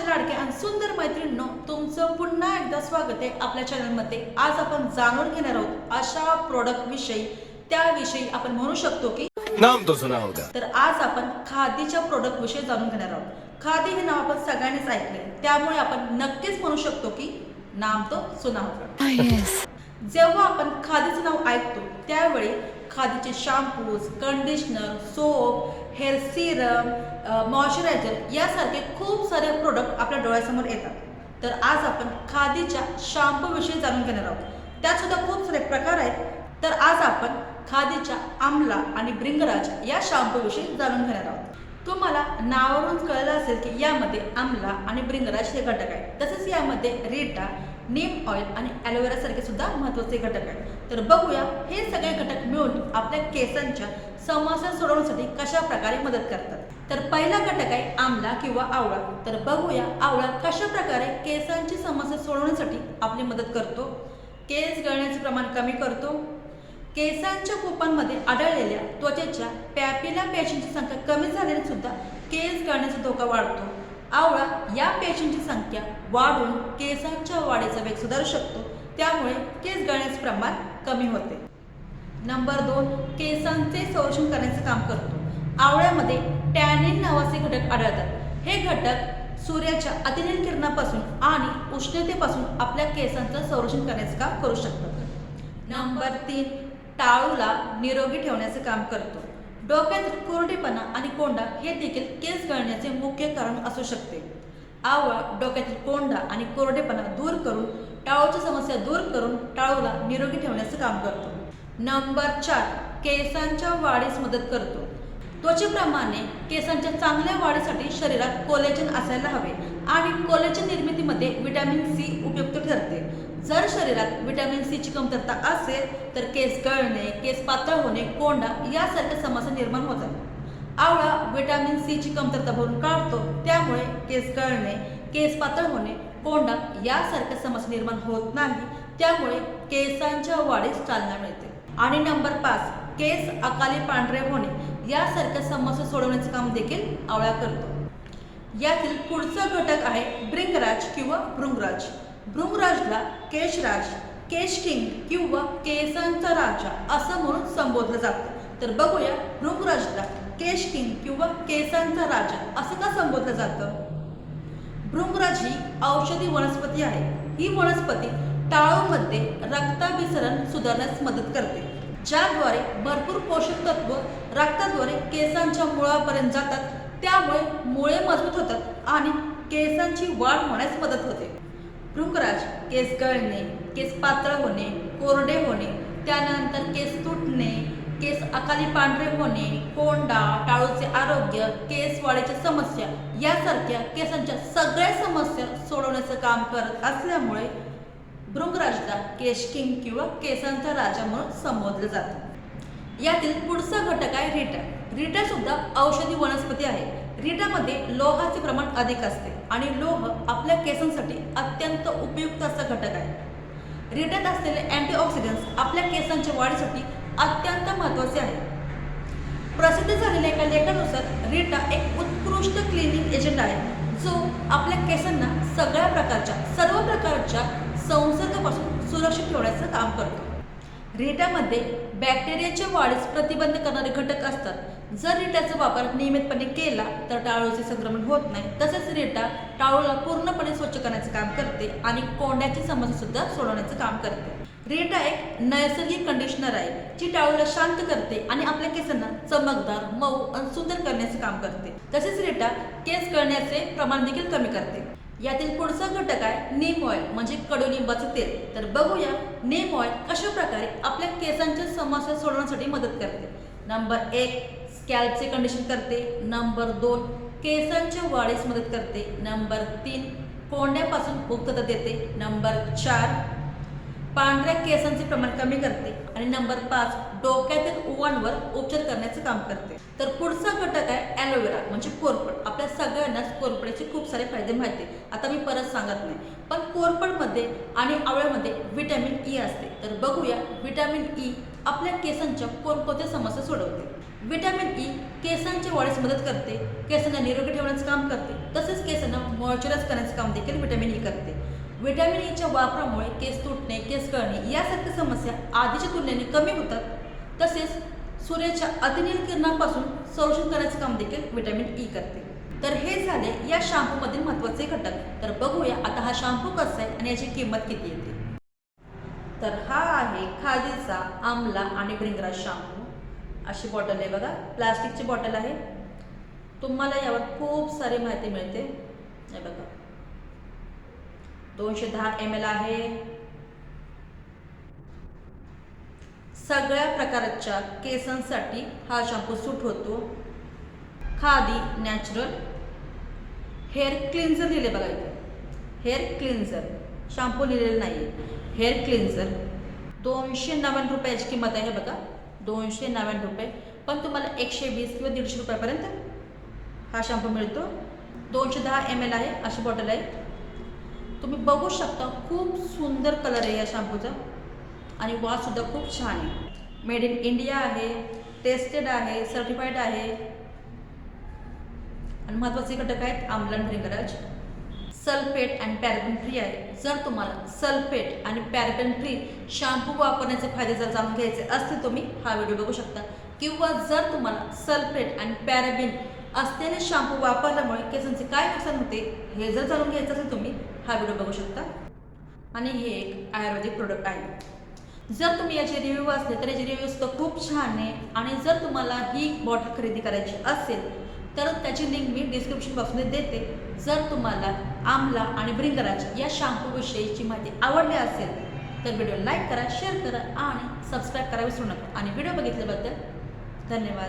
माझ्या लाडक्या आणि सुंदर मैत्रिणींनो तुमचं पुन्हा एकदा स्वागत आहे आपल्या चॅनलमध्ये आज आपण जाणून घेणार आहोत अशा प्रोडक्ट विषयी. त्याविषयी आपण म्हणू शकतो की नाम तो सुना होगा तर आज आपण खादीच्या प्रोडक्ट विषयी जाणून घेणार आहोत. खादी हे नाव आपण सगळ्यांनीच ऐकले त्यामुळे आपण नक्कीच म्हणू शकतो की नाम तो सुना होगा जेव्हा आपण खादीचं नाव ऐकतो त्यावेळी खादीचे shampoos conditioner soap hair serum moisturiser यासारखे खूप सारे प्रोडक्ट आपल्या डोळ्यासमोर येतात. तर आज आपण खादीच्या शाम्पूविषयी जाणून घेणार आहोत. त्यात सुद्धा खूप सारे प्रकार आहेत. तर आज आपण खादीच्या आमला आणि ब्रिंगराज या शाम्पूविषयी जाणून घेणार आहोत. तुम्हाला नावावरून कळलं असेल की यामध्ये आमला आणि ब्रिंगराज हे घटक आहेत. तसेच यामध्ये रेटा नीम ऑइल आणि ॲलोवेरासारखे सुद्धा महत्त्वाचे घटक आहेत. तर बघूया हे सगळे घटक मिळून आपल्या केसांच्या समस्या सोडवण्यासाठी कशा प्रकारे मदत करतात. तर पहिला घटक आहे आमला किंवा आवळा. तर बघूया आवळा कशा प्रकारे केसांची समस्या सोडवण्यासाठी आपली मदत करतो. केस गळण्याचे प्रमाण कमी करतो. केसांच्या कुपांमध्ये आढळलेल्या त्वचेच्या पॅपिला पेशींची संख्या कमी झाल्याने सुद्धा केस गळण्याचा धोका वाढतो. आवळा या पेशींची संख्या वाढून केसांच्या वाढीचा वेग सुधारू शकतो. त्यामुळे केस गळण्याचे प्रमाण कमी होते. नंबर दोन केसांचे संरक्षण करण्याचे काम करतो. आवळ्यामध्ये टॅनिन नावाचे घटक आढळतात. हे घटक सूर्याच्या अतिनील किरणापासून आणि उष्णतेपासून आपल्या केसांचं संरक्षण करण्याचे काम करू शकतात. नंबर तीन टाळूला निरोगी ठेवण्याचे काम करतो. डोक्यात कोरडेपणा आणि कोंडा हे देखील केस गळण्याचे मुख्य कारण असू शकते. आवळा डोक्यातील कोंडा आणि कोरडेपणा दूर करून टाळूची समस्या दूर करून टाळूला निरोगी ठेवण्याचं काम करतो. नंबर चार केसांच्या वाढीस मदत करतो. त्वचेप्रमाणे केसांच्या चांगल्या वाढीसाठी शरीरात कोलेजन असायला हवे आणि कोलेजन निर्मितीमध्ये विटॅमिन सी उपयुक्त ठरते. जर शरीरात विटॅमिन सीची कमतरता असेल तर केस गळणे केस पातळ होणे कोंडा यासारख्या समस्या निर्माण होतात. आवळा व्हिटॅमिन सीची कमतरता भरून काढतो. त्यामुळे केस गळणे केस पातळ होणे कोंडा यासारख्या समस्या निर्माण होत नाही. त्यामुळे केसांच्या वाढीस चालना मिळते. आणि नंबर पाच केस अकाली पांढरे होणे. यासारख्या समस्या सोडवण्याचे काम देखील आवळा करतो. यातील पुढचा घटक आहे ब्रिंगराज किंवा भृंगराज. भृंगराजला केशराज केश किंग किंवा केसांचा राजा असं म्हणून संबोधलं जातं. तर बघूया भृंगराजला केश किंग किंवा केसांचा राजा असं का संबोधलं जातं? भृंगराज ही औषधी वनस्पती आहे. ही वनस्पती टाळूमध्ये रक्ताभिसरण सुधारण्यास मदत करते ज्याद्वारे भरपूर पोषक तत्व रक्ताद्वारे केसांच्या मुळापर्यंत जातात. त्यामुळे मुळे मजबूत होतात आणि केसांची वाढ होण्यास मदत होते. भृंगराज केस गळणे केस पातळ होणे कोरडे होणे त्यानंतर केस तुटणे केस अकाली पांढरे होणे कोंडा टाळूचे आरोग्य केस वाढीच्या समस्या यासारख्या केसांच्या सगळ्या समस्या सोडवण्याचं काम करत असल्यामुळे भृंगराजला केश किंग किंवा केसांचा राजा म्हणून संबोधलं जातं. यातील पुढचा घटक आहे रिटा. रिटा सुद्धा औषधी वनस्पती आहे. रिटामध्ये लोहाचे प्रमाण अधिक असते आणि लोह आपल्या केसांसाठी अत्यंत उपयुक्त असा घटक आहे. रिटात असलेले अँटीऑक्सिडंट्स आपल्या केसांच्या वाढीसाठी अत्यंत महत्त्वाचे आहे. प्रसिद्ध झालेल्या एका लेखानुसार रिटा एक उत्कृष्ट क्लिनिंग एजंट आहे जो आपल्या केसांना सगळ्या प्रकारच्या सर्व प्रकारच्या संसर्गापासून सुरक्षित ठेवण्याचं काम करतो. रिटामध्ये बॅक्टेरियाच्या वाढीस प्रतिबंध करणारे घटक असतात. जर रिटाचा वापर नियमितपणे केला तर टाळूचे संक्रमण होत नाही. तसेच रिटा टाळूला पूर्णपणे स्वच्छ करण्याचं काम करते आणि कोंड्याची समस्यासुद्धा सोडवण्याचं काम करते. रेटा एक नैसर्गिक कंडिशनर आहे जी टाळूला शांत करते आणि आपल्या केसांना चमकदार मऊ आणि सुंदर करण्याचे काम करते. तसेच रेटा केस कळण्याचे प्रमाण देखील कमी करते. यातील पुढचा घटक आहे नेम ऑइल म्हणजे कडुलिंबाचं तेल तर बघूया नेम ऑइल कशा प्रकारे आपल्या केसांच्या समस्या सोडवण्यासाठी मदत करते. नंबर एक स्कॅल्पचे कंडिशन करते. नंबर दोन केसांच्या वाढीस मदत करते. नंबर तीन कोंड्यापासून मुक्तता देते. नंबर चार पांढऱ्या केसांचे प्रमाण कमी करते आणि नंबर पाच डोक्यातील उवांवर उपचार करण्याचं काम करते. तर पुढचा घटक आहे ॲलोवेरा म्हणजे कोरपड आपल्या सगळ्यांनाच कोरपड्याचे खूप सारे फायदे माहिती आहेत. आता मी परत सांगत नाही. पण कोरपडमध्ये आणि आवळ्यामध्ये व्हिटॅमिन ई असते. तर बघूया व्हिटॅमिन ई आपल्या केसांच्या कोणकोणत्या समस्या सोडवते. व्हिटॅमिन ई केसांच्या वाढीस मदत करते केसांना निरोगी ठेवण्याचं काम करते तसेच केसांना मॉइश्चराईज करण्याचं काम देखील व्हिटॅमिन ई करते. व्हिटॅमिन ईच्या e वापरामुळे केस तुटणे केस गळणे यासारख्या समस्या आधीच्या तुलनेने कमी होतात. तसेच सूर्याच्या अतिनील किरणांपासून संरक्षण करण्याचं काम देखील व्हिटॅमिन ई e करते. तर हे झाले या शॅम्पूमधील महत्त्वाचे घटक. तर बघूया आता हा शॅम्पू कसा आहे आणि याची किंमत किती येते. तर हा आहे खादीचा आमला आणि ब्रिंगराज शॅम्पू अशी बॉटल आहे बघा. प्लास्टिकची बॉटल आहे. तुम्हाला यावर खूप सारी माहिती मिळते. हे बघा. दोनशे दहा एम एल आहे. सगळ्या प्रकारच्या केसांसाठी हा शॅम्पू सूट होतो. खादी नॅचरल हेअर क्लिन्झर लिहिले बघा इथे. हेअर क्लिन्झर शॅम्पू लिहिलेलं नाही आहे हेअर क्लिन्झर दोनशे नव्याण्णव रुपयाची किंमत आहे बघा. दोनशे नव्याण्णव रुपये. पण तुम्हाला एकशे वीस किंवा दीडशे रुपयापर्यंत हा शॅम्पू मिळतो. दोनशे दहा एम एल आहे अशी बॉटल आहे. तुम्ही बघू शकता खूप सुंदर कलर आहे या शॅम्पूचा आणि वाससुद्धा खूप छान आहे. मेड इन इंडिया आहे टेस्टेड आहे सर्टिफाईड आहे. आणि महत्त्वाचे घटक आहेत आमलन भृंगराज सल्फेट आणि पॅराबेन फ्री आहे. जर तुम्हाला सल्फेट आणि पॅराबेन फ्री शॅम्पू वापरण्याचे फायदे जर जाणून घ्यायचे असतील तुम्ही हा व्हिडिओ बघू शकता. किंवा जर तुम्हाला सल्फेट आणि पॅरेबिन असलेले शॅम्पू वापरल्यामुळे केसांचे काय नुकसान होते हे जर जाणून घ्यायचं असेल तुम्ही हा व्हिडिओ बघू शकता. आणि हे एक आयुर्वेदिक प्रोडक्ट आहे. जर तुम्ही याचे रिव्ह्यू वाचले तर याचे रिव्ह्यू तर खूप छान आहे. आणि जर तुम्हाला ही बॉटल खरेदी करायची असेल तर त्याची लिंक मी डिस्क्रिप्शन बॉक्समध्ये देते. जर तुम्हाला आमला आणि ब्रिंगराज या शॅम्पूविषयीची माहिती आवडली असेल तर व्हिडिओ लाईक करा शेअर करा आणि सबस्क्राईब करा विसरू नका. आणि व्हिडिओ बघितल्याबद्दल धन्यवाद.